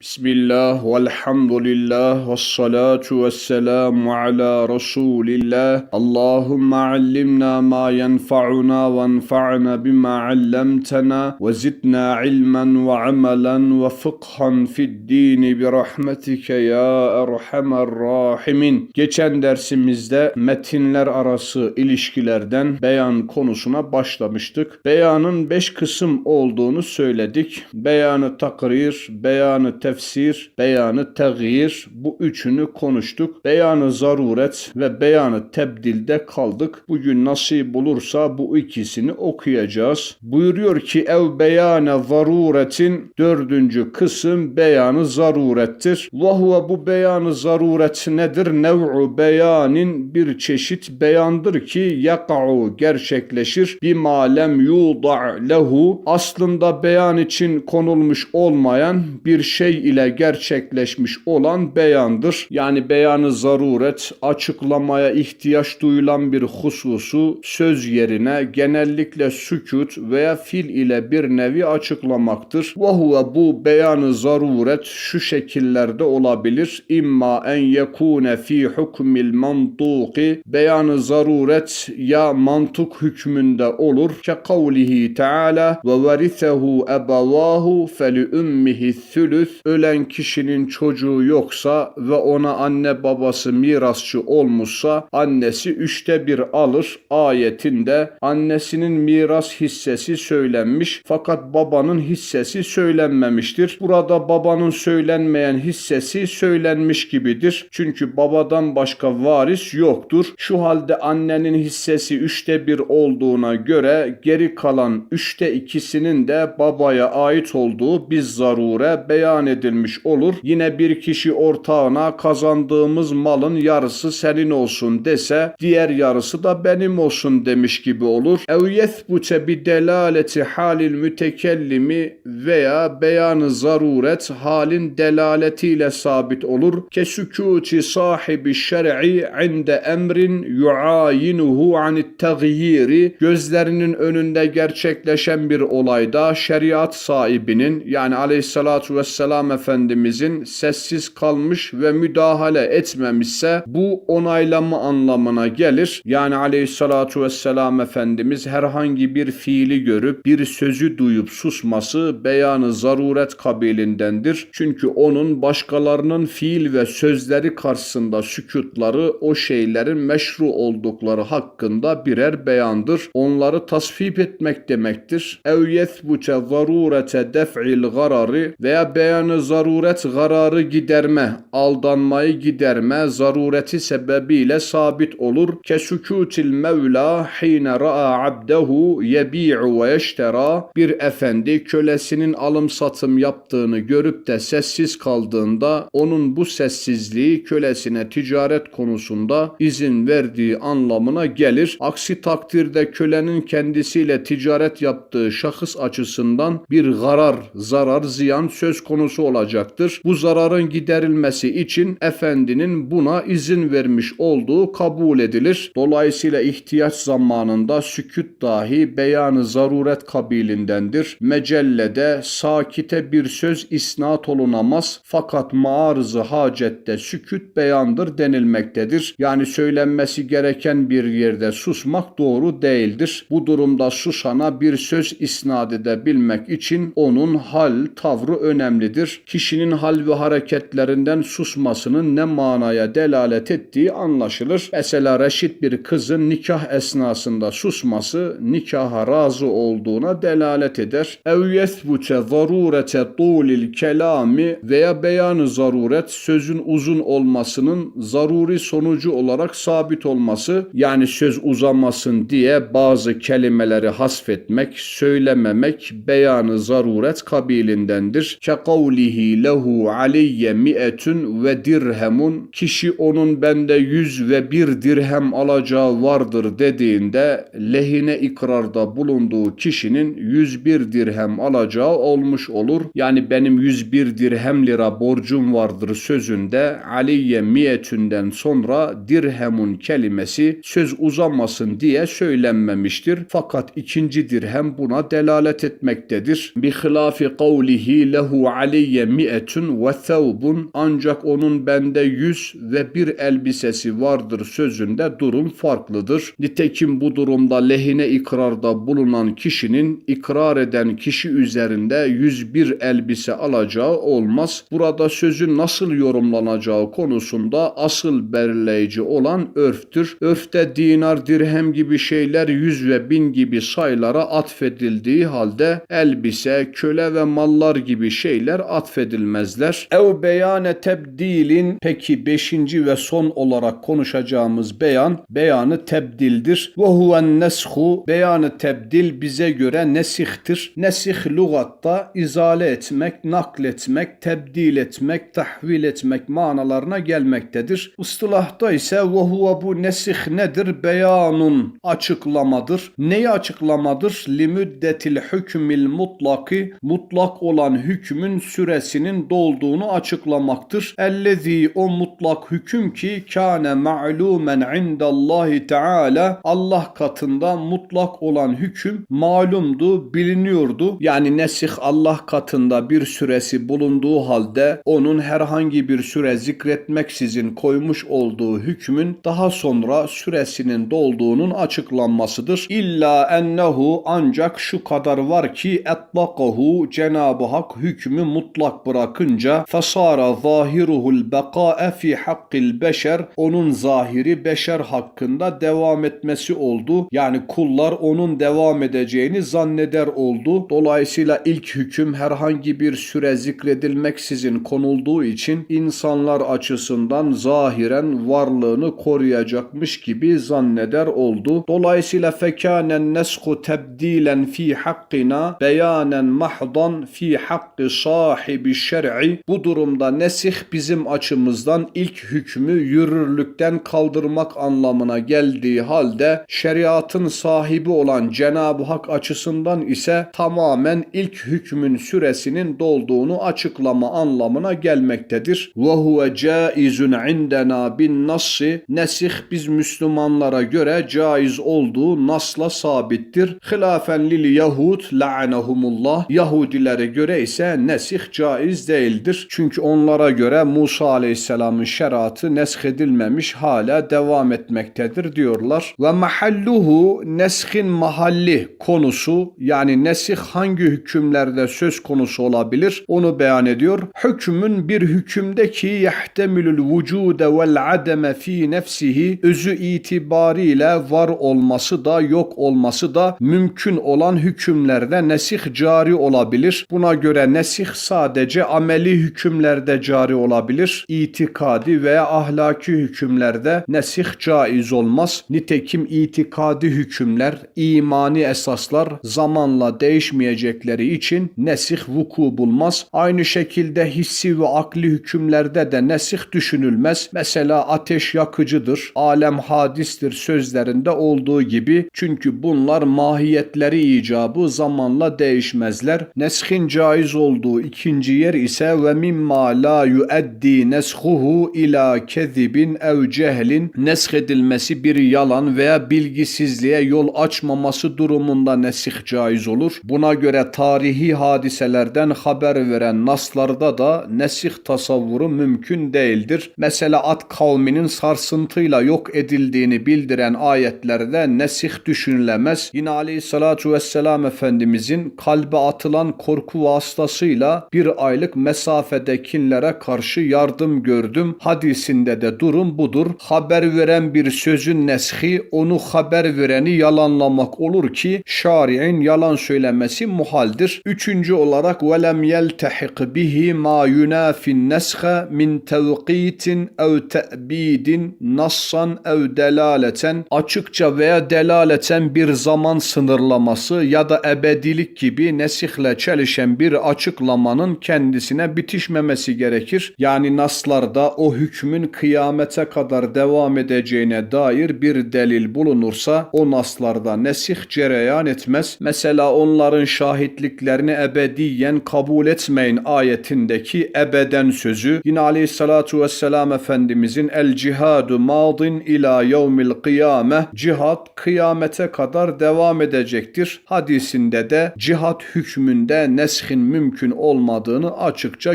Bismillah, velhamdülillah, ve salatu ve selamu ala Resulillah. Allahümme allimna ma yenfa'una ve enfa'na bima allamtana ve zidna ilmen ve amelen ve fıkhan fid dini bi rahmetike ya erhamer rahimin. Geçen dersimizde metinler arası ilişkilerden beyan konusuna başlamıştık. Beyanın beş kısım olduğunu söyledik. Beyanı takrir, beyanı tefsir, beyanı teğyir bu üçünü konuştuk. Beyanı zaruret ve beyanı tebdilde kaldık. Bugün nasip bulursa bu ikisini okuyacağız. Buyuruyor ki ev beyane zaruretin dördüncü kısım beyanı zarurettir. Ve bu beyanı zaruret nedir? Nev'u beyanin bir çeşit beyandır ki yaka'u gerçekleşir. Bima lem yuda' lehu aslında beyan için konulmuş olmayan bir şey ile gerçekleşmiş olan beyandır. Yani beyanı zaruret açıklamaya ihtiyaç duyulan bir hususu söz yerine genellikle sükut veya fil ile bir nevi açıklamaktır. Ve huve bu beyanı zaruret şu şekillerde olabilir. İmma en yekune fi hukmil mantuki beyanı zaruret ya mantuk hükmünde olur ke kavlihi teala ve verisehu ebavahu feli ümmihi thülüth ölen kişinin çocuğu yoksa ve ona anne babası mirasçı olmuşsa annesi üçte bir alır ayetinde annesinin miras hissesi söylenmiş fakat babanın hissesi söylenmemiştir. Burada babanın söylenmeyen hissesi söylenmiş gibidir. Çünkü babadan başka varis yoktur. Şu halde annenin hissesi üçte bir olduğuna göre geri kalan üçte ikisinin de babaya ait olduğu bir zarure beyan edilmiş olur. Yine bir kişi ortağına kazandığımız malın yarısı senin olsun dese diğer yarısı da benim olsun demiş gibi olur. Ev yethbute bi delaleti halil mütekellimi veya beyanı zaruret halin delaletiyle sabit olur. Kesükuti sahibi şer'i inde emrin yuayinuhu anit taghyiri gözlerinin önünde gerçekleşen bir olayda şeriat sahibinin yani aleyhissalatu vesselam Efendimizin sessiz kalmış ve müdahale etmemişse bu onaylama anlamına gelir. Yani aleyhissalatu vesselam Efendimiz herhangi bir fiili görüp bir sözü duyup susması beyanı zaruret kabilindendir. Çünkü onun başkalarının fiil ve sözleri karşısında sükutları o şeylerin meşru oldukları hakkında birer beyandır. Onları tasvip etmek demektir. Ev yethbute zarurete def'il garari veya beyanı zaruret zararı giderme, aldanmayı giderme zarureti sebebiyle sabit olur. Kesukutil mevla hine ra'a abdehu yebi'u ve yeştera bir efendi kölesinin alım satım yaptığını görüp de sessiz kaldığında onun bu sessizliği kölesine ticaret konusunda izin verdiği anlamına gelir. Aksi takdirde kölenin kendisiyle ticaret yaptığı şahıs açısından bir zarar, zarar, ziyan söz konusu olacaktır. Bu zararın giderilmesi için efendinin buna izin vermiş olduğu kabul edilir. Dolayısıyla ihtiyaç zamanında sükut dahi beyanı zaruret kabilindendir. Mecellede sakite bir söz isnat olunamaz fakat maarızı hacette sükut beyandır denilmektedir. Yani söylenmesi gereken bir yerde susmak doğru değildir. Bu durumda susana bir söz isnat edebilmek için onun hal, tavrı önemlidir. Kişinin hal ve hareketlerinden susmasının ne manaya delalet ettiği anlaşılır. Mesela reşit bir kızın nikah esnasında susması nikaha razı olduğuna delalet eder. Ev yethbute zarurete tulil kelami veya beyanı zaruret sözün uzun olmasının zaruri sonucu olarak sabit olması yani söz uzamasın diye bazı kelimeleri hasfetmek, söylememek beyanı zaruret kabilindendir. Ke kavlihi lehu aleyye mi'etun ve dirhemun kişi onun bende yüz ve bir dirhem alacağı vardır dediğinde lehine ikrarda bulunduğu kişinin 101 dirhem alacağı olmuş olur. Yani benim 101 dirhem lira borcum vardır sözünde aleyye miyetünden sonra dirhemun kelimesi söz uzamasın diye söylenmemiştir. Fakat ikinci dirhem buna delalet etmektedir. Bi hilafi kavlihi lehu aleyye aleyye mi'etun ve thawbun ancak onun bende yüz ve bir elbisesi vardır sözünde durum farklıdır. Nitekim bu durumda lehine ikrarda bulunan kişinin ikrar eden kişi üzerinde 101 elbise alacağı olmaz. Burada sözün nasıl yorumlanacağı konusunda asıl belirleyici olan örftür. Örfte dinar, dirhem gibi şeyler yüz ve bin gibi sayılara atfedildiği halde elbise, köle ve mallar gibi şeyler atfedilmezler. Ev beyane tebdilin peki beşinci ve son olarak konuşacağımız beyan beyanı tebdildir. Ve huven neshu beyanı tebdil bize göre nesihtir. Nesih lügatta izale etmek, nakletmek, tebdil etmek, tahvil etmek manalarına gelmektedir. Istılahta ise ve huve bu nesih nedir? Beyanun açıklamadır. Neyi açıklamadır? Limüddetil hükmil mutlaki mutlak olan hükmün süresinin dolduğunu açıklamaktır. Ellezî o mutlak hüküm ki kâne ma'lumen indallahi teâlâ Allah katında mutlak olan hüküm malumdu, biliniyordu. Yani nesih Allah katında bir süresi bulunduğu halde onun herhangi bir süre zikretmeksizin koymuş olduğu hükmün daha sonra süresinin dolduğunun açıklanmasıdır. İlla ennehu ancak şu kadar var ki etlakahu Cenab-ı Hak hükmü mutlak bırakınca fasara zahiruhul beka'e fi hakkil beşer onun zahiri beşer hakkında devam etmesi oldu. Yani kullar onun devam edeceğini zanneder oldu. Dolayısıyla ilk hüküm herhangi bir süre zikredilmeksizin konulduğu için insanlar açısından zahiren varlığını koruyacakmış gibi zanneder oldu. Dolayısıyla fekanen nesku tebdilen fi hakkina beyanen mahdan fi hakkı sahibi şer'i bu durumda nesih bizim açımızdan ilk hükmü yürürlükten kaldırmak anlamına geldiği halde şeriatın sahibi olan Cenab-ı Hak açısından ise tamamen ilk hükmün süresinin dolduğunu açıklama anlamına gelmektedir. Ve huve caizun indena bin nassi nesih biz Müslümanlara göre caiz olduğu nasla sabittir. Hilafen lil Yahud la'anehumullah Yahudilere göre ise nesih caiz değildir. Çünkü onlara göre Musa Aleyhisselam'ın şeriatı nesk edilmemiş hala devam etmektedir diyorlar. Ve mahalluhu neshin mahalli konusu yani nesih hangi hükümlerde söz konusu olabilir onu beyan ediyor. Hükmün bir hükümdeki yehtemilül vücude vel ademe fi nefsihi özü itibariyle var olması da yok olması da mümkün olan hükümlerde nesih cari olabilir. Buna göre nesih sadece ameli hükümlerde cari olabilir. İtikadi veya ahlaki hükümlerde nesih caiz olmaz. Nitekim itikadi hükümler, imani esaslar zamanla değişmeyecekleri için nesih vuku bulmaz. Aynı şekilde hissi ve akli hükümlerde de nesih düşünülmez. Mesela ateş yakıcıdır, alem hadistir sözlerinde olduğu gibi çünkü bunlar mahiyetleri icabı zamanla değişmezler. Neshin caiz olduğu ikinci yer ise ve mimma la yueddi neshuhu ila kezibin ev cehlin nesh edilmesi bir yalan veya bilgisizliğe yol açmaması durumunda nesih caiz olur. Buna göre tarihi hadiselerden haber veren naslarda da nesih tasavvuru mümkün değildir. Mesela Ad kavminin sarsıntıyla yok edildiğini bildiren ayetlerde nesih düşünülemez. Yine aleyhissalatu vesselam Efendimizin kalbe atılan korku vasıtasıyla bir aylık mesafedekinlere karşı yardım gördüm. Hadisinde de durum budur. Haber veren bir sözün neshi onu haber vereni yalanlamak olur ki şari'in yalan söylemesi muhaldir. Üçüncü olarak velem yeltehik bihi ma yunafin neshe min tevqitin ev te'bidin nassan ev delaleten açıkça veya delaleten bir zaman sınırlaması ya da ebedilik gibi nesihle çelişen bir açıklamanın kendisine bitişmemesi gerekir. Yani naslarda o hükmün kıyamete kadar devam edeceğine dair bir delil bulunursa o naslarda nesih cereyan etmez. Mesela onların şahitliklerini ebediyen kabul etmeyin ayetindeki ebeden sözü yine aleyhissalatu vesselam Efendimizin el cihadu madin ila yevmil kıyame cihat kıyamete kadar devam edecektir. Hadisinde de cihat hükmünde neshin mümkün olmadığı olmadığını açıkça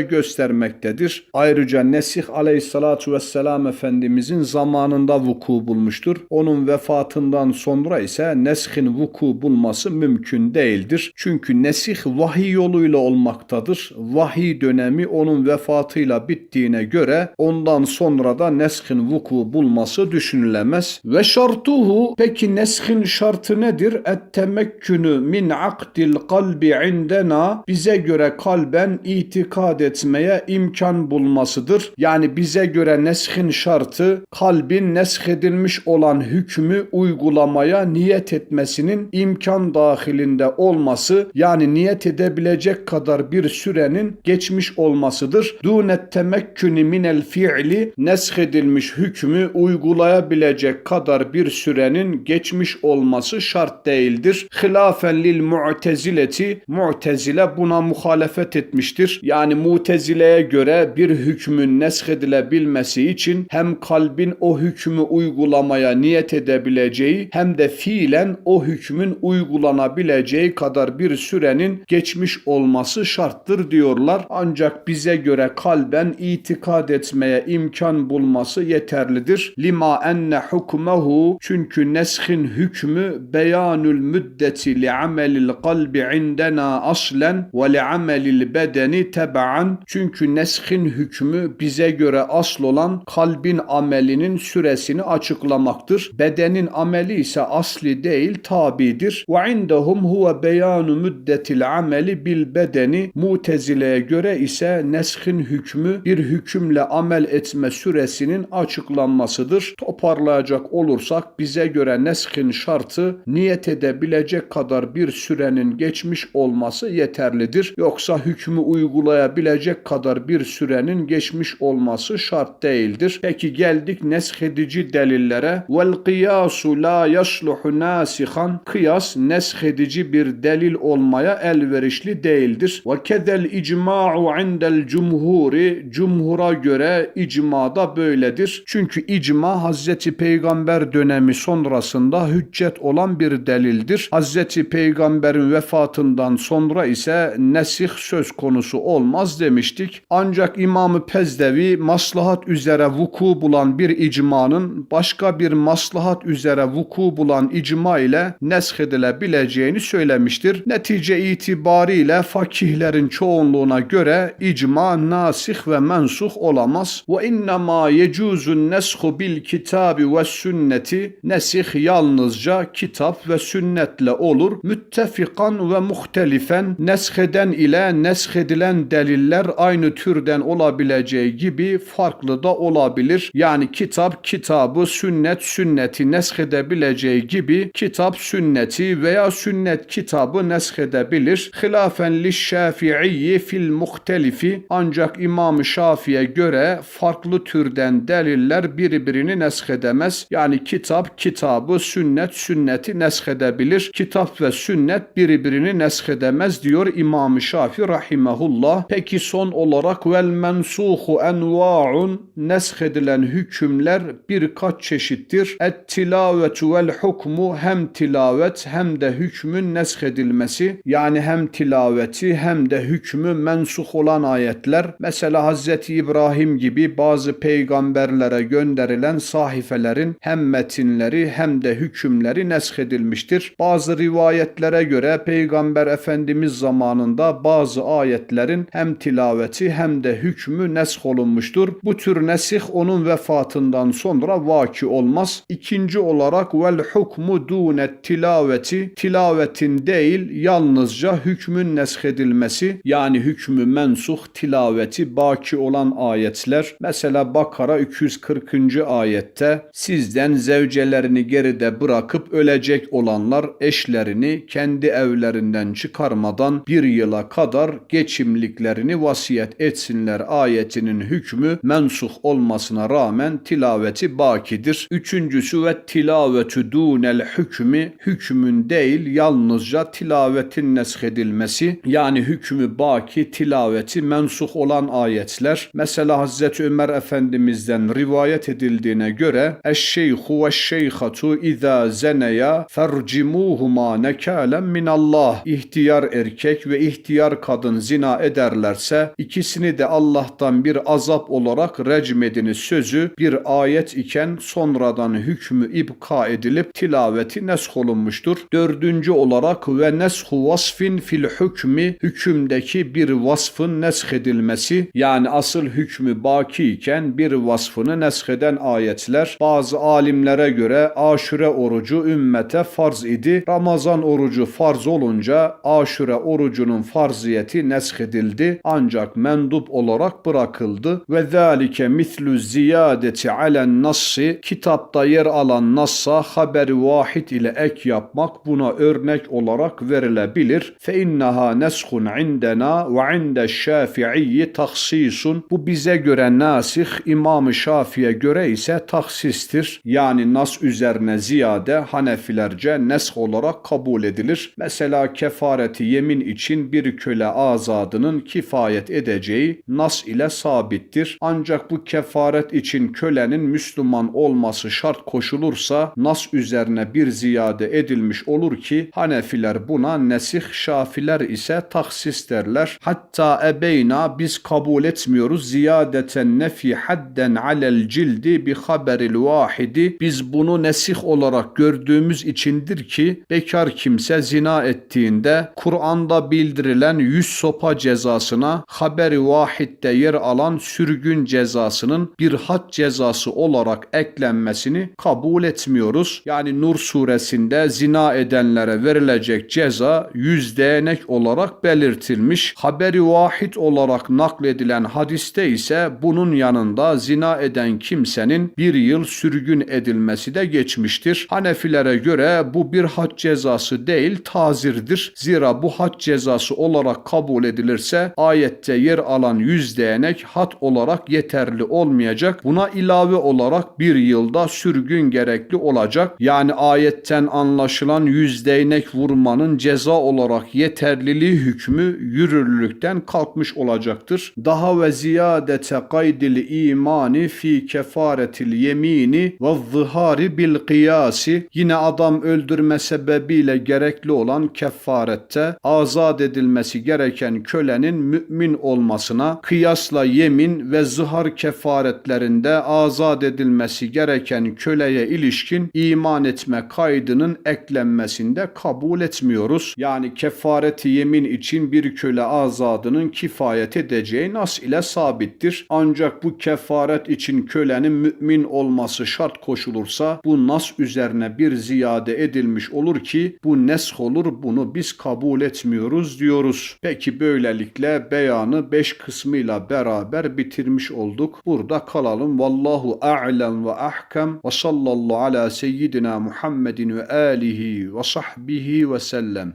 göstermektedir. Ayrıca Nesih aleyhissalatu vesselam Efendimizin zamanında vuku bulmuştur. Onun vefatından sonra ise neshin vuku bulması mümkün değildir. Çünkü nesih vahiy yoluyla olmaktadır. Vahiy dönemi onun vefatıyla bittiğine göre ondan sonra da neshin vuku bulması düşünülemez. Ve şartuhu peki neshin şartı nedir? Et temekkünü min akdil kalbi indena bize göre kalben itikad etmeye imkan bulmasıdır. Yani bize göre neshin şartı kalbin neshedilmiş olan hükmü uygulamaya niyet etmesinin imkan dahilinde olması yani niyet edebilecek kadar bir sürenin geçmiş olmasıdır. Dunet temekkünü minel fi'li neshedilmiş hükmü uygulayabilecek kadar bir sürenin geçmiş olması şart değildir. Hilafen lil mu'tezileti mu'tezile buna muhalefet etmiştir. Yani mu'tezileye göre bir hükmün neshedilebilmesi için hem kalbin o hükmü uygulamaya niyet edebileceği hem de fiilen o hükmün uygulanabileceği kadar bir sürenin geçmiş olması şarttır diyorlar. Ancak bize göre kalben itikad etmeye imkan bulması yeterlidir. Lima enne hukmehu çünkü neshin hükmü beyanül müddeti li amelil kalbi indena aslen ve li amelil bedeni tebaan çünkü neshin hükmü bize göre asıl olan kalbin amelinin süresini açıklamaktır. Bedenin ameli ise asli değil tabidir. Ve indahum huve beyanu müddetil ameli bil bedeni mutezileye göre ise neshin hükmü bir hükümle amel etme süresinin açıklanmasıdır. Toparlayacak olursak bize göre neshin şartı niyet edebilecek kadar bir sürenin geçmiş olması yeterlidir. Yoksa hükmü uygulayabilecek kadar bir sürenin geçmiş olması şart değildir. Peki geldik neshedici delillere. Vel kıyasu la yasluhu nasihan. Kıyas neshedici bir delil olmaya elverişli değildir. Ve kedel icma'u indel cumhuri. Cumhura göre icmada böyledir. Çünkü icma Hazreti Peygamber dönemi sonrasında hüccet olan bir delildir. Hazreti Peygamber'in vefatından sonra ise nesih söz konusu olmaz demiştik. Ancak İmam-ı Pezdevi maslahat üzere vuku bulan bir icmanın başka bir maslahat üzere vuku bulan icma ile nesh edilebileceğini söylemiştir. Netice itibariyle fakihlerin çoğunluğuna göre icma nasih ve mensuh olamaz. Ve innema yecuzun neshu bil kitabi ve sünneti nesih yalnızca kitap ve sünnetle olur. Müttefikan ve muhtelifen nesheden ile neshedilen deliller aynı türden olabileceği gibi farklı da olabilir. Yani kitap kitabı, sünnet sünneti neshedebileceği gibi kitap sünneti veya sünnet kitabı neshedebilir. Hilafen li şafi'i fil muhtelifi ancak İmam Şafi'ye göre farklı türden deliller birbirini neshedemez. Yani kitap kitabı, sünnet sünneti neshedebilir. Kitap ve sünnet birbirini neshedemez diyor İmam Şafi rahimehullah. Peki son olarak vel mensuhu enva'un neshedilen hükümler birkaç çeşittir. Et tilavetu vel hukmu hem tilavet hem de hükmün neshedilmesi yani hem tilaveti hem de hükmü mensuh olan ayetler. Mesela Hazreti İbrahim gibi bazı peygamberlere gönderilen sahifelerin hem metinleri hem de hükümleri neshedilmiştir. Bazı rivayetlere göre Peygamber Efendimiz zamanında bazı ayetlerin hem tilaveti hem de hükmü nesh olunmuştur. Bu tür nesih onun vefatından sonra vaki olmaz. İkinci olarak vel hukmu dunet tilaveti tilavetin değil yalnızca hükmün neshedilmesi yani hükmü mensuh tilaveti baki olan ayetler. Mesela Bakara 240. ayette sizden zevcelerini geride bırakıp ölecek olanlar eşlerini kendi evlerinden çıkarmadan bir yıla kadar geçimliklerini vasiyet etsinler ayetinin hükmü mensuh olmasına rağmen tilaveti bakidir. Üçüncüsü ve tilavetü dunel hükmü hükmün değil yalnızca tilavetin neshedilmesi yani hükmü baki tilaveti mensuh olan ayetler. Mesela Hazreti Ömer Efendimiz'den rivayet edildiğine göre eşşeyhu ve şeyhatu izâ zeneya fercimuhuma nekâlen minallah. İhtiyar erkek ve ihtiyar kadın zina zina ederlerse ikisini de Allah'tan bir azap olarak recmediniz sözü bir ayet iken sonradan hükmü ibka edilip tilaveti nesk olunmuştur. Dördüncü olarak ve neshu vasfin fil hükmü hükümdeki bir vasfın nesk edilmesi yani asıl hükmü baki iken bir vasfını nesheden ayetler bazı alimlere göre aşure orucu ümmete farz idi. Ramazan orucu farz olunca aşure orucunun farziyeti nesk edildi ancak mendup olarak bırakıldı ve zalike mislu ziyadeti alen nassi kitapta yer alan nassa haberi vahid ile ek yapmak buna örnek olarak verilebilir. Fe innaha neshun indena ve inde şafi'i tahsisun. Bu bize göre nasih, İmam-ı Şafi'ye göre ise tahsistir. Yani nas üzerine ziyade Hanefilerce nesh olarak kabul edilir. Mesela kefareti yemin için bir köle azadının kifayet edeceği nas ile sabittir. Ancak bu kefaret için kölenin Müslüman olması şart koşulursa nas üzerine bir ziyade edilmiş olur ki Hanefiler buna nesih şafiler ise taksis derler. Hatta ebeyna biz kabul etmiyoruz ziyadeten nefi hadden alel cildi bi haberil vahidi biz bunu nesih olarak gördüğümüz içindir ki bekar kimse zina ettiğinde Kur'an'da bildirilen yüz sopa cezasına haberi vahidde yer alan sürgün cezasının bir had cezası olarak eklenmesini kabul etmiyoruz. Yani Nur suresinde zina edenlere verilecek ceza yüz değnek olarak belirtilmiş. Haberi vahid olarak nakledilen hadiste ise bunun yanında zina eden kimsenin bir yıl sürgün edilmesi de geçmiştir. Hanefilere göre bu bir had cezası değil tazirdir. Zira bu had cezası olarak kabul edilirse ayette yer alan yüz değnek had olarak yeterli olmayacak. Buna ilave olarak bir yılda sürgün gerekli olacak. Yani ayetten anlaşılan yüz değnek vurmanın ceza olarak yeterliliği hükmü yürürlükten kalkmış olacaktır. Daha ve ziyadete kaydil imani fi kefaretil yemini ve zihari bil kıyasi yine adam öldürme sebebiyle gerekli olan kefarette azat edilmesi gereken kölenin mümin olmasına kıyasla yemin ve zihar kefaretlerinde azat edilmesi gereken köleye ilişkin iman etme kaydının eklenmesinde kabul etmiyoruz. Yani kefareti yemin için bir köle azadının kifayet edeceği nas ile sabittir. Ancak bu kefaret için kölenin mümin olması şart koşulursa bu nas üzerine bir ziyade edilmiş olur ki bu nesh olur bunu biz kabul etmiyoruz diyoruz. Peki böylelikle beyanı 5 kısmıyla beraber bitirmiş olduk. Burada kalalım. Vallahu a'lem ve ahkem ve sallallahu ala seyyidina Muhammedin ve alihi ve sahbihi ve sellem.